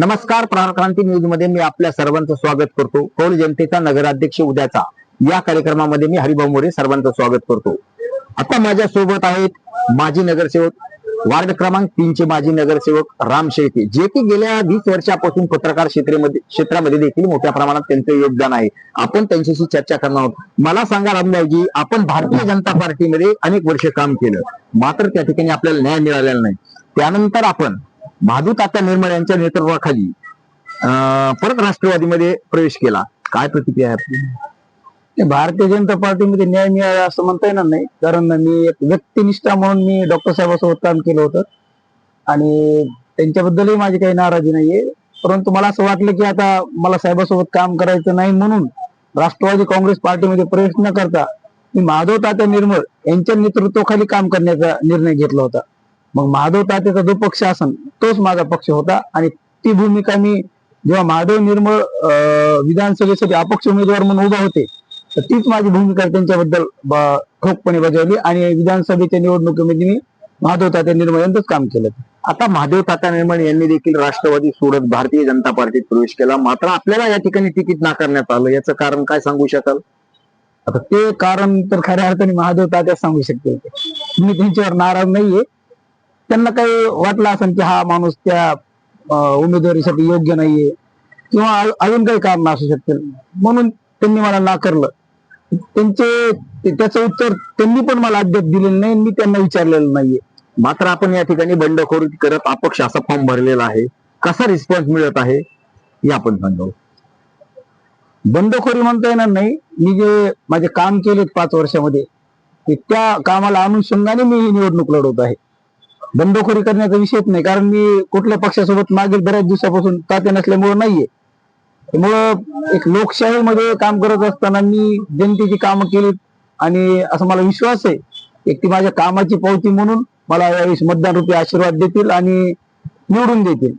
नमस्कार प्राणक्रांती न्यूजमध्ये मी आपल्या सर्वांचं स्वागत करतो. कौल जनतेचा नगराध्यक्ष उद्याचा. या कार्यक्रमामध्ये मी हरिभाऊ मोरे सर्वांचं स्वागत करतो. आता माझ्या सोबत आहेत माजी नगरसेवक वार्ड क्रमांक तीनचे माजी नगरसेवक राम शेळके जे की गेल्या वीस वर्षापासून पत्रकार क्षेत्रामध्ये क्षेत्रामध्ये देखील मोठ्या प्रमाणात त्यांचं योगदान आहे. आपण त्यांच्याशी चर्चा करणार आहोत. मला सांगा रामभाऊजी आपण भारतीय जनता पार्टीमध्ये अनेक वर्ष काम केलं. मात्र त्या ठिकाणी आपल्याला न्याय मिळालेला नाही. त्यानंतर आपण माधू तात्या निर्मळ यांच्या नेतृत्वाखाली अं, परत राष्ट्रवादीमध्ये प्रवेश केला. काय प्रतिक्रिया आहे भारतीय जनता पार्टीमध्ये न्याय मिळाला असं म्हणता येणार नाही. कारण मी एक व्यक्तिनिष्ठा म्हणून मी डॉक्टर साहेबांसोबत काम केलं होतं. आणि त्यांच्याबद्दलही माझी काही नाराजी नाहीये. परंतु मला असं वाटलं की आता मला साहेबांसोबत काम करायचं नाही म्हणून राष्ट्रवादी काँग्रेस पार्टीमध्ये प्रवेश न करता मी माधव तात्या निर्मळ यांच्या नेतृत्वाखाली काम करण्याचा निर्णय घेतला होता. मग माधव तात्याचा जो पक्ष असन तोच माझा पक्ष होता. आणि ती भूमिका मी जेव्हा माधव निर्मळ विधानसभेसाठी अपक्ष उमेदवार म्हणून उभा होते तर तीच माझी भूमिका त्यांच्याबद्दल ठोकपणे बजावली. आणि विधानसभेच्या निवडणुकीमध्ये मी माधव तात्या निर्मळ यांचंच काम केलं. आता महादेव तात्या निर्मळ यांनी देखील राष्ट्रवादी सोडत भारतीय जनता पार्टीत प्रवेश केला. मात्र आपल्याला या ठिकाणी तिकीट नाकारण्यात आलं. याचं कारण काय सांगू शकाल? आता ते कारण तर खऱ्या अर्थाने महादेव तात्या सांगू शकते मी त्यांच्यावर नाराज नाहीये. त्यांना काही वाटलं असेल की हा माणूस त्या उमेदवारीसाठी योग्य नाहीये किंवा अजून काही कारण असू शकतील. म्हणून त्यांनी मला नाकारलं. त्यांचे त्याचं उत्तर त्यांनी पण मला अद्याप दिलेलं नाही मी त्यांना विचारलेलं नाहीये. मात्र आपण या ठिकाणी बंडखोरी करत अपक्ष असा फॉर्म भरलेला आहे. कसा रिस्पॉन्स मिळत आहे? हे आपण सांगावं बंडखोरी म्हणता येणार नाही. मी जे माझे काम केलेत पाच वर्षामध्ये त्या कामाला अनुषंगाने मी ही निवडणूक लढवत आहे. बंडखोरी करण्याचा विषयच नाही. कारण मी कुठल्या पक्षासोबत मागील बऱ्याच दिवसापासून ताते नसल्यामुळे नाहीये. त्यामुळं एक लोकशाहीमध्ये काम करत असताना मी जनतेची कामं केली आणि असा मला विश्वास आहे. एक ती माझ्या कामाची पावती म्हणून मला यावेळेस मतदान रूपी आशीर्वाद देतील आणि निवडून देतील.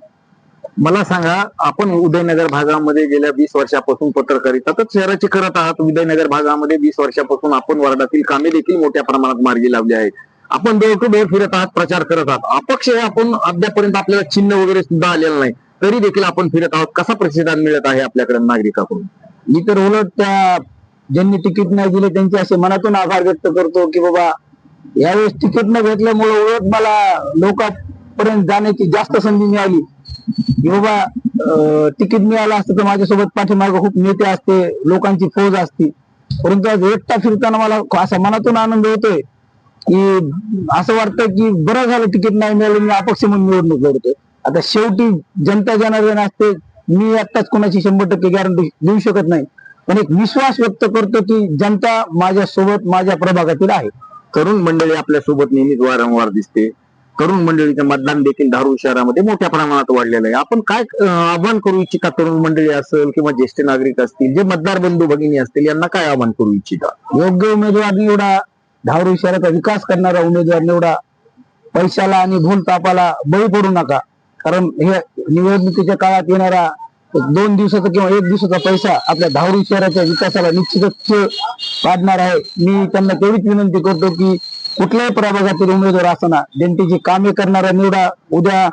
मला सांगा आपण उदयनगर भागामध्ये गेल्या वीस वर्षापासून पत्रकारिताच शहराची करत आहात उदयनगर भागामध्ये वीस वर्षापासून आपण वार्डातील कामे देखील मोठ्या प्रमाणात मार्गी लावली आहेत. आपण डोर टू डोर फिरत आहात प्रचार करत आहात. अपक्ष हे आपण अद्यापर्यंत आपल्याला चिन्ह वगैरे सुद्धा आलेलं नाही. तरी देखील आपण फिरत आहोत. कसा प्रतिसाद मिळत आहे आपल्याकडे नागरिकाकडून? मी तर उलट त्या ज्यांनी तिकीट नाही दिले त्यांचे असे मनातून आभार व्यक्त करतो की बाबा यावेळेस तिकीट न घेतल्यामुळे उलट मला लोकांपर्यंत जाण्याची जास्त संधी मिळाली. की बाबा तिकीट मिळालं असतं तर माझ्यासोबत पाठीमार्ग खूप नेते असते लोकांची फौज असती. परंतु आज एकटा फिरताना मला असा मनातून आनंद होतोय. की असं वाटतं की बरं झालं तिकीट नाही मिळालं मी अपक्ष म्हणून निवडणूक लढतोय आता शेवटी जनता जनार्दन असते मी आत्ताच कोणाची शंभर टक्के गॅरंटी देऊ शकत नाही. पण एक विश्वास व्यक्त करतो की जनता माझ्या सोबत माझ्या प्रभागातील आहे. तरुण मंडळी आपल्यासोबत नेहमीच वारंवार दिसते. तरुण मंडळीचं मतदान देखील धारूर शहरामध्ये मोठ्या प्रमाणात वाढलेलं आहे. आपण काय आव्हान करू इच्छिता तरुण मंडळी असेल किंवा ज्येष्ठ नागरिक असतील जे मतदार बंधू भगिनी असतील यांना काय आव्हान करू इच्छिता? योग्य उमेदवार निवडा धावरी शहराचा विकास करणारा उमेदवार निवडा. पैशाला आणि भूल तापाला बळी पडू नका. कारण हे निवडणुकीच्या काळात येणारा दोन दिवसाचा किंवा एक दिवसाचा पैसा आपल्या धावरी शहराच्या विकासाला निश्चितच पाडणार आहे. मी त्यांना तेवढीच विनंती करतो की कुठल्याही प्रभागातील उमेदवार असताना जनतेची कामे करणारा निवडा. उद्या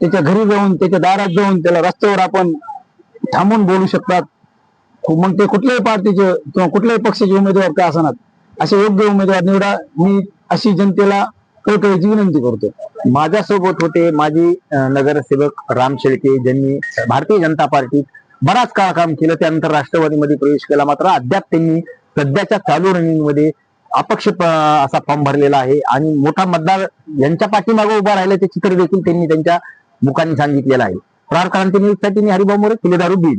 त्याच्या घरी जाऊन त्याच्या दारात जाऊन त्याला रस्त्यावर आपण थांबून बोलू शकतात. मग ते कुठल्याही पार्टीचे किंवा कुठल्याही पक्षाचे उमेदवार का असणार? असे योग्य उमेदवार निवडा. मी अशी जनतेला कळकळीची विनंती करतो. माझ्यासोबत होते माजी नगरसेवक राम शेळके ज्यांनी भारतीय जनता पार्टीत बराच काळ काम केलं. त्यानंतर राष्ट्रवादीमध्ये प्रवेश केला. मात्र अद्याप त्यांनी सध्याच्या चालू रनिंगमध्ये अपक्ष असा फॉर्म भरलेला आहे. आणि मोठा मतदार यांच्या पाठीमागे उभा राहिल्याचे चित्र देखील त्यांनी त्यांच्या मुखांनी सांगितलेलं आहे. प्रार क्रांती न्यूजसाठी मी हरिभाऊ मोरे फुलेदारू बीड.